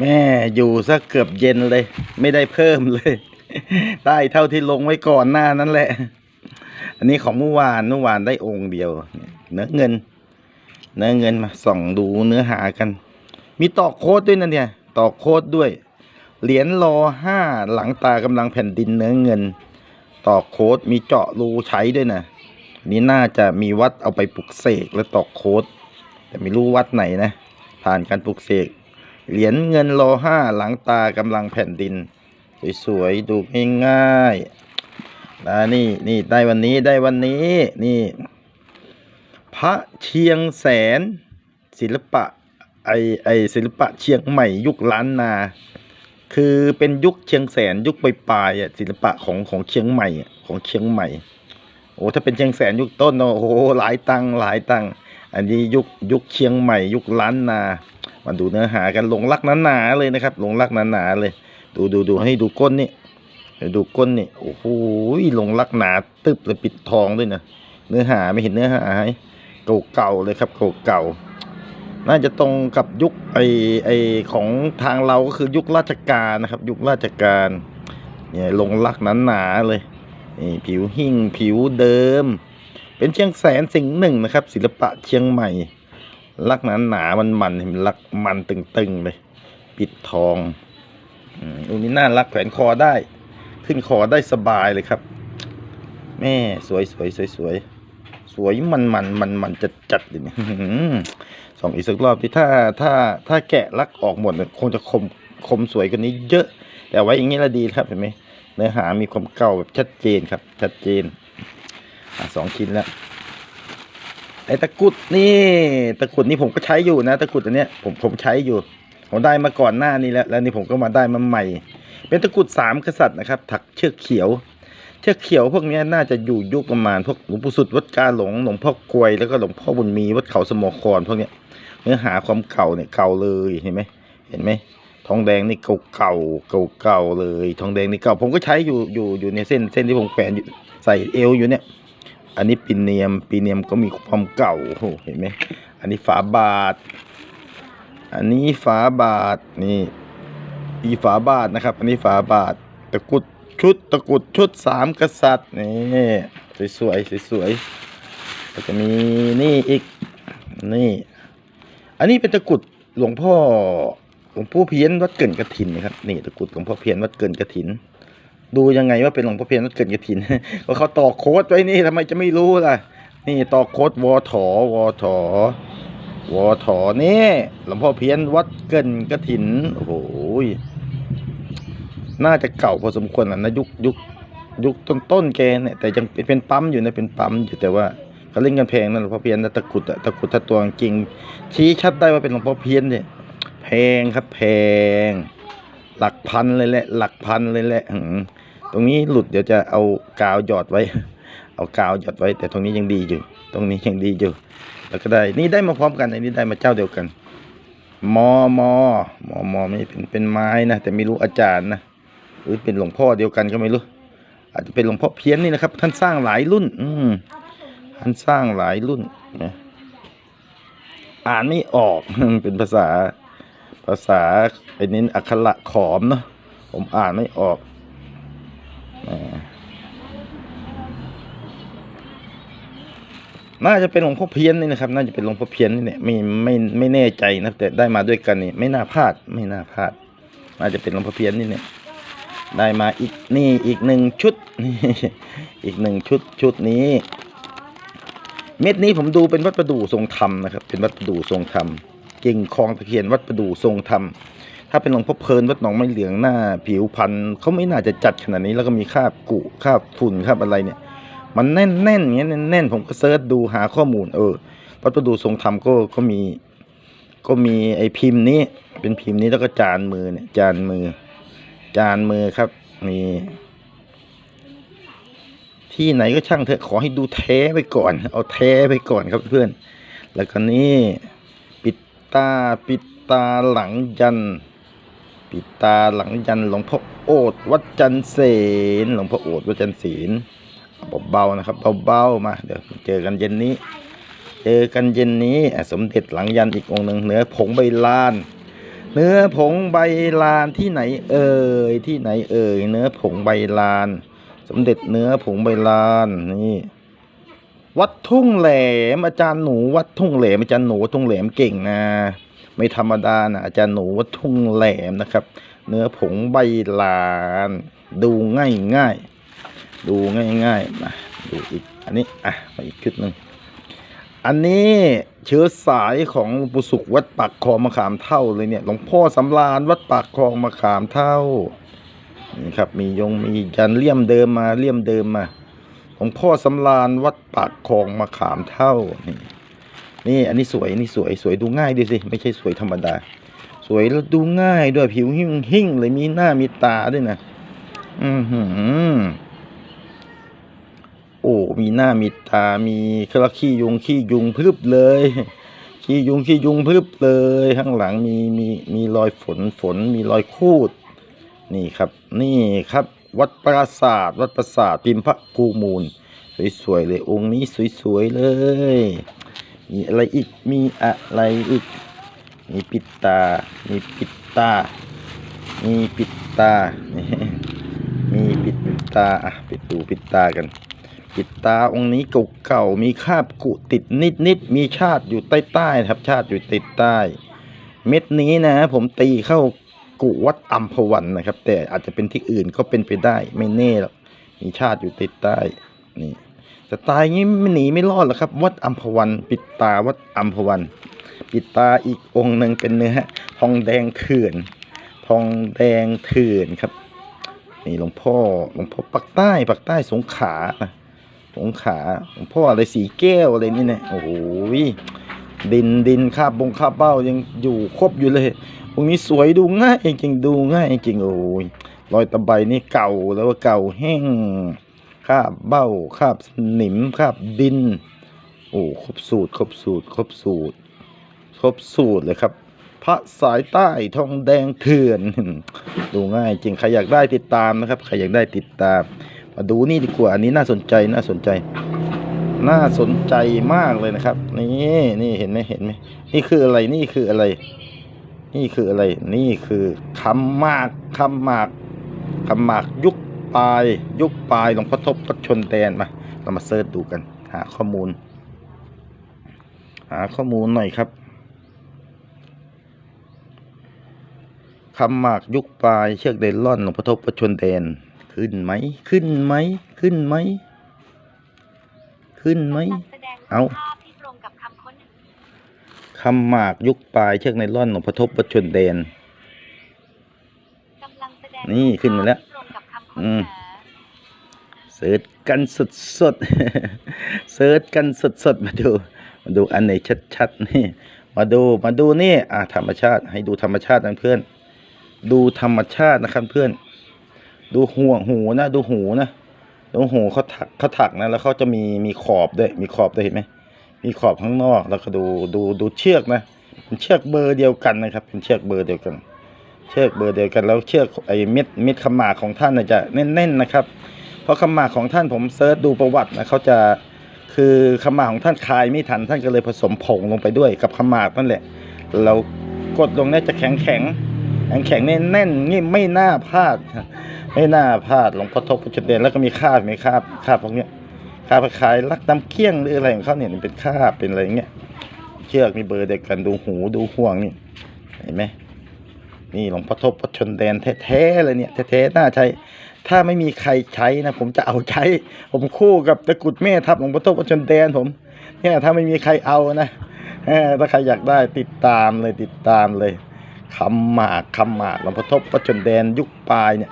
แม่อยู่ซะเกือบเย็นเลย ไม่ได้เพิ่มเลยได้เท่าที่ลงไว้ก่อนหน้านั้นแหละ อันนี้ของเมื่อวานเมื่อวานได้องค์เดียว เนื้อเงิน เนื้อเงินมาส่องดูเนื้อหากัน มีตอกโค้ดด้วยนะเนี่ยตอกโค้ดด้วย เหรียญรอห้าหลังตากำลังแผ่นดินเนื้อเงิน ตอกโค้ดมีเจาะรูใช้ด้วยนะนี่น่าจะมีวัดเอาไปปลุกเสกและตอกโค้ดแต่ไม่รู้วัดไหนนะ ผ่านการปลุกเสก เหรียญเงินรอห้าหลังตากำลังแผ่นดิน สวยๆ ดูง่ายๆนะนี่นี่ได้วันนี้ได้วันนี้นี่ พระเชียงแสน ศิลปะไอไอศิลปะเชียงใหม่ยุคล้านนา คือเป็นยุคเชียงแสนยุคปลายๆอะศิลปะของของเชียงใหม่ของเชียงใหม่โอ้ถ้าเป็นเชียงแสนยุคต้นโอ้โหหลายตังหลายตังอันนี้ยุคยุคเชียงใหม่ ยุคล้านนา มาดูเนื้อหากันลงรักหนาๆเลยนะครับ ลงรักหนาๆเลย ดูดูดูให้ดูก้นนี่ให้ดูก้นนี่โอ้โหลงรักหนาตึบเลยปิดทองด้วยนะเนื้อหาไม่เห็นเนื้อหาไหมเก่าๆเลยครับเก่าๆน่าจะตรงกับยุคไอไอของทางเราก็คือยุคราชการนะครับ ยุคราชการเนี่ยลงรักหนาๆเลยนี่ผิวหิ่งผิวเดิม เป็นเชียงแสนสิ่งหนึ่งนะครับ ศิลปะเชียงใหม่ ลักหนาหนามันมันเห็นลักมันตึงๆเลย ปิดทองอันนี้น่ารักแขวนคอได้ ขึ้นคอได้สบายเลยครับ แม่สวยสวยสวยสวยสวยมันมันมันมันจัดจัดเลยเนี่ยสองอีกสักรอบที่ถ้าถ้าถ้าแกะลักออกหมดเนี่ยคงจะคมคมสวยกว่านี้เยอะ แต่ไว้อย่างนี้ละดีครับเห็นไหมเนื้อหามีความเก่าแบบชัดเจนครับ ชัดเจนอสองชิ้นแล้ว ไอ้ตะกุดนี่ตะกุดนี่ผมก็ใช้อยู่นะ ตะกุดอันเนี้ยผมผมใช้อยู่ ผมได้มาก่อนหน้านี้แล้ว แล้วนี่ผมก็มาได้มาใหม่ เป็นตะกุดสามกษัตริย์นะครับ ถักเชือกเขียว เชือกเขียวพวกนี้น่าจะอยู่ยุคประมาณพวกหลวงปู่สุดวัดกาหลงหลวงพ่อกลวยแล้วก็หลวงพ่อบุญมีวัดเขาสมอครพวกเนี้ยเนื้อหาความเก่าเนี่ยเก่าเลยเห็นไหมเห็นไหมทองแดงนี่เก่าเก่าเก่าเก่าเลย ทองแดงนี่เก่า ผมก็ใช้อยู่อยู่อยู่ในเส้นเส้นที่ผมแขวนอยู่ใส่เอวอยู่เนี่ย อันนี้ปีเนียมปีเนียมก็มีความเก่าโอ้โหเห็นไหมอันนี้ฝาบาท อันนี้ฝาบาทนี่อีฝาบาทนะครับ อันนี้ฝาบาทตะกุดชุดตะกุดชุดสามกษัตริย์นี่สวยๆสวยๆแล้วจะมีนี่อีกนี่ อันนี้เป็นตะกุดหลวงพ่อหลวงพ่อเพี้ยนวัดเกินกระถินนะครับนี่ตะกุดหลวงพ่อเพี้ยนวัดเกินกระถิน ดูยังไงว่าเป็นหลวงพ่อเพียรวัดเกิดกระถินก็เขาต่อโค้ดไว้นี่ทำไมจะไม่รู้ล่ะ นี่ต่อโค้ดวอถอวอถอวอถอนี่หลวงพ่อเพียรวัดเกินกระถินโอ้โหน่าจะเก่าพอสมควรแล้วนะยุคยุคยุคต้นต้นๆแกเนี่ยแต่ยังเป็นเป็นปั๊มอยู่นะเป็นปั๊มอยู่แต่ว่าเขาเล่นกันแพงนะหลวงพ่อเพียรนะตะกรุดตะกรุดถ้าตัวจริง ชี้ชัดได้ว่าเป็นหลวงพ่อเพียรเนี่ยแพงครับแพง หลักพันเลยแหละ หลักพันเลยแหละ ตรงนี้หลุดเดี๋ยวจะเอากาวหยอดไว้ เอากาวหยอดไว้ แต่ตรงนี้ยังดีอยู่ ตรงนี้ยังดีอยู่ แล้วก็ได้ นี่ได้มาพร้อมกันอันนี้ได้มาเจ้าเดียวกัน มอมอมอมอไม่เป็นเป็นไม้นะแต่ไม่รู้อาจารย์นะหรือเป็นหลวงพ่อเดียวกันก็ไม่รู้ อาจจะเป็นหลวงพ่อเพี้ยนนี่นะครับ ท่านสร้างหลายรุ่น อืมท่านสร้างหลายรุ่นนะอ่านไม่ออกเป็นภาษา ภาษาไอ้นี้อักขระขอมเนาะผมอ่านไม่ออก น่าจะเป็นหลวงพ่อเพี้ยนนี่นะครับ น่าจะเป็นหลวงพ่อเพี้ยนนี่เนี่ยไม่ไม่ไม่แน่ใจนะแต่ได้มาด้วยกันนี่ไม่น่าพลาดไม่น่าพลาด น่าจะเป็นหลวงพ่อเพี้ยนนี่เนี่ยได้มาอีกนี่อีกหนึ่งชุดนี่อีกหนึ่งชุดชุดนี้ เม็ดนี้ผมดูเป็นวัดประดู่ทรงธรรมนะครับ เป็นวัดประดู่ทรงธรรมกิ่งคลองตะเคียนวัดประดู่ทรงธรรม ถ้าเป็นหลวงพ่อเพลินวัดหนองไม้เหลืองหน้าผิวพันธุ์เขาไม่น่าจะจัดขนาดนี้แล้วก็มีคราบกุคราบฝุ่นคราบอะไรเนี่ย มันแน่นแน่นอย่างเงี้ยแน่นผมก็เซิร์ชดูหาข้อมูล เออวัดประดู่ทรงธรรมก็ก็มี ก็มีไอ้พิมพ์นี้ เป็นพิมพ์นี้แล้วก็จานมือเนี่ย จานมือ จานมือครับมีที่ไหนก็ช่างเถอะขอให้ดูแท้ไปก่อน เอาแท้ไปก่อนครับเพื่อน แล้วก็นี่ปิดตาปิดตาหลังยัน ปิดตาหลังยันหลวงพ่อโอดวัดจันเสนหลวงพ่อโอดวัดจันเสนเอาเบาๆนะครับเบาๆมาเดี๋ยวเจอกันเย็นนี้ เจอกันเย็นนี้สมเด็จหลังยันอีกองหนึ่งเนื้อผงใบลาน เนื้อผงใบลานที่ไหนเอ่ยที่ไหนเอ่ยเนื้อผงใบลาน สมเด็จเนื้อผงใบลานนี่วัดทุ่งแหลมอาจารย์หนูวัดทุ่งแหลมอาจารย์หนูวัดทุ่งแหลมเก่งนะ ไม่ธรรมดานะอาจารย์หนูวัดทุ่งแหลมนะครับ เนื้อผงใบลาน ดูง่ายง่ายดูง่ายง่ายมาดูอีกอันนี้อะมาอีกชุดหนึ่งอันนี้เชื้อสายของปู่สุขวัดปากคลองมะขามเท่าเลยเนี่ยหลวงพ่อสำราญวัดปากคลองมะขามเท่านี่ครับมียงมียันเลี่ยมเดิมมาเลี่ยมเดิมมาหลวงพ่อสำราญวัดปากคลองมะขามเท่านี่ นี่อันนี้สวยนี่สวยสวยดูง่ายดีสิไม่ใช่สวยธรรมดา สวยแล้วดูง่ายด้วยผิวหิ่งหิ่งเลยมีหน้ามีตาด้วยนะอือหือโอ้มีหน้ามีตามีคราขี้ยุงขี้ยุงพรึบเลยขี้ยุงขี้ยุงพรึบเลยข้างหลังมีมีมีรอยฝนฝนมีรอยคูด นี่ครับ นี่ครับ วัดปราสาทวัดปราสาทพิมพ์พระภูมูล สวยๆเลยองค์นี้สวยๆเลย มีอะไรอีก มีอะไรอีก มีปิดตา มีปิดตา มีปิดตา มีปิดตา อะ ปิดดูปิดตากัน ปิดตาองค์นี้เก่าๆมีคาบกุติดนิดๆมีชาติอยู่ใต้ๆครับ ชาติอยู่ติดใต้ เม็ดนี้นะ ผมตีเข้ากุวัดอัมพวันนะครับ แต่อาจจะเป็นที่อื่นก็เป็นไปได้ ไม่แน่หรอก มีชาติอยู่ติดใต้ นี่ แต่ตายงี้ไม่หนีไม่รอดหรอกครับ วัดอัมพวัน ปิดตาวัดอัมพวัน ปิดตาอีกองค์หนึ่งเป็นเนื้อทองแดงเถื่อนทองแดงเถื่อนครับ นี่หลวงพ่อหลวงพ่อปักใต้ปักใต้สงขานะสงขาหลวงพ่ออะไรสีแก้วอะไรนี่เนี่ยโอ้โหดินดินคาบบงคาบเบ้ายังอยู่ครบอยู่เลยองค์นี้สวยดูง่ายจริงดูง่ายจริงโอ้ยรอยตะไบนี่เก่าแล้วว่าเก่าแห้งาบเบ้าคาบสนิมคาบดิน โอ้ครบสูตรครบสูตรครบสูตรครบสูตรเลยครับ พระสายใต้ทองแดงเถื่อน ดูง่ายจริงใครอยากได้ติดตามนะครับใครอยากได้ติดตาม มาดูนี่ดีกว่า อันนี้น่าสนใจน่าสนใจ น่าสนใจมากเลยนะครับ นี่นี่เห็นไหมเห็นไหมนี่คืออะไรนี่คืออะไร นี่คืออะไร นี่คือคำหมากคำหมากคำหมากยุค ปลาย ยุคปลายหลวงพ่อทบก็ชนแดนมา เรามาเสิร์ชดูกัน หาข้อมูล หาข้อมูลหน่อยครับคำหมากยุคปลายเชือกเดนล่อนหลวงพ่อทบประชนแดน ขึ้นไหม ขึ้นไหม ขึ้นไหม ขึ้นไหมแสดงเอาภาพที่ตรงกับคำค้นคำหมากยุคปลายเชือกไนล่อนหลวงพ่อทบประชนแดนกำลังแสดงนี่ขึ้นมาแล้ว อืมเสิร์ชกันสดสดเสิร์ชกันสดสดมาดู มาดูอันไหนชัดๆนี่ มาดู มาดูนี่ อะธรรมชาติ ให้ดูธรรมชาตินะเพื่อน ดูธรรมชาตินะครับเพื่อน ดูหัวหูนะ ดูหูนะ ดูหูเขาถักเขาถักนะ แล้วเขาจะมี มีขอบด้วย มีขอบด้วยเห็นไหมมีขอบข้างนอก แล้วก็ดู ดู ดูเชือกนะ เป็นเชือกเบอร์เดียวกันนะครับ เป็นเชือกเบอร์เดียวกัน เชือกเบอร์เดียวกันแล้วเชือกไอ้เม็ดเม็ดขมากของท่านจะแน่นๆนะครับ เพราะขมากของท่านผมเซิร์ชดูประวัตินะเขาจะคือขมากของท่านคลายไม่ทันท่านก็เลยผสมผงลงไปด้วยกับขมากนั่นแหละเรากดลงเนี่ยจะแข็งแข็งแข็งแข็งแน่นๆนี่ไม่น่าพลาดไม่น่าพลาดหลวงพ่อทบพุทธเดชแล้วก็มีคาบมีคาบคาบพวกเนี้ยคาบคล้ายลักน้ำเคี้ยงหรืออะไรของเขาเนี่ยมันเป็นคาบเป็นอะไรเงี้ยเชือกมีเบอร์เดียวกันดูหูดูห่วงนี่เห็นไหม นี่หลวงพ่อทบพชนแดนแท้ๆเลยเนี่ยแท้ๆน่าใช้ ถ้าไม่มีใครใช้นะผมจะเอาใช้ ผมคู่กับตะกุดแม่ทับหลวงพ่อทบพชนแดนผม เนี่ยถ้าไม่มีใครเอานะถ้าใครอยากได้ติดตามเลยติดตามเลยคำหมากคำหมากหลวงพ่อทบพชนแดนยุคปลายเนี่ย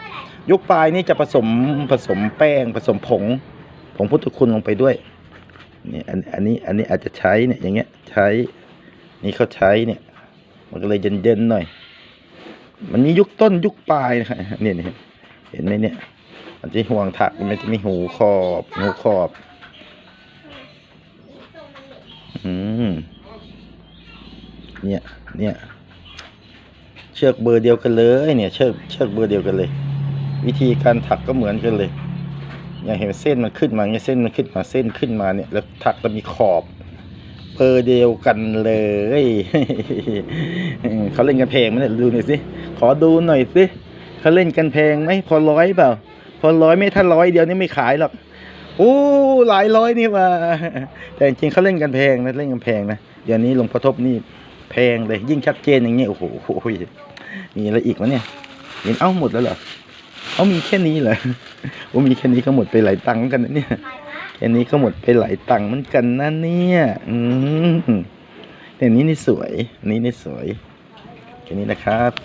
ยุคปลายนี่จะผสมผสมแป้งผสมผงผงพุทธคุณลงไปด้วยนี่อันอันนี้อันนี้อาจจะใช้เนี่ยอย่างเงี้ยใช้นี่เขาใช้เนี่ย มันก็เลยเย็นๆหน่อย มันมียุคต้นยุคปลายนะเนี่ยเนี่ยเห็นไหมเนี่ย มันจะห่วงถักมันจะมีหูขอบหูขอบ อืมเนี่ย เนี่ย เชือกเบอร์เดียวกันเลย เนี่ย เชือกเชือกเบอร์เดียวกันเลย วิธีการถักก็เหมือนกันเลยอย่างเห็นเส้นมันขึ้นมาเนี่ยเส้นมันขึ้นมาเส้นขึ้นมาเนี่ย แล้วถักแล้วมีขอบ เปอเดียวกันเลยเขาเล่นกันเพลงไหมเนี่ยดูหน่อยสิขอดูหน่อยสิเขาเล่นกันเพลงไหมพอร้อยเปล่า พอร้อยไม่ถ้าร้อยเดียวนี่ไม่ขายหรอกโอ้หลายร้อยนี่มาแต่จริงๆเขาเล่นกันแพงนะเล่นกันแพงนะเดี๋ยวนี้หลวงพ่อทบนี่แพงเลยยิ่งชัดเจนอย่างเงี้ยโอ้โหมีอะไรอีกวะเนี่ยเห็นเอ้าหมดแล้วเหรอเอามีแค่นี้เหรอโอ้มีแค่นี้ก็หมดไปหลายตังค์กันนะเนี่ย อันนี้ก็หมดไปหลายตังค์เหมือนกันนะเนี่ย อืมแต่อันนี้นี่สวย อันนี้นี่สวยแค่นี้นะครับ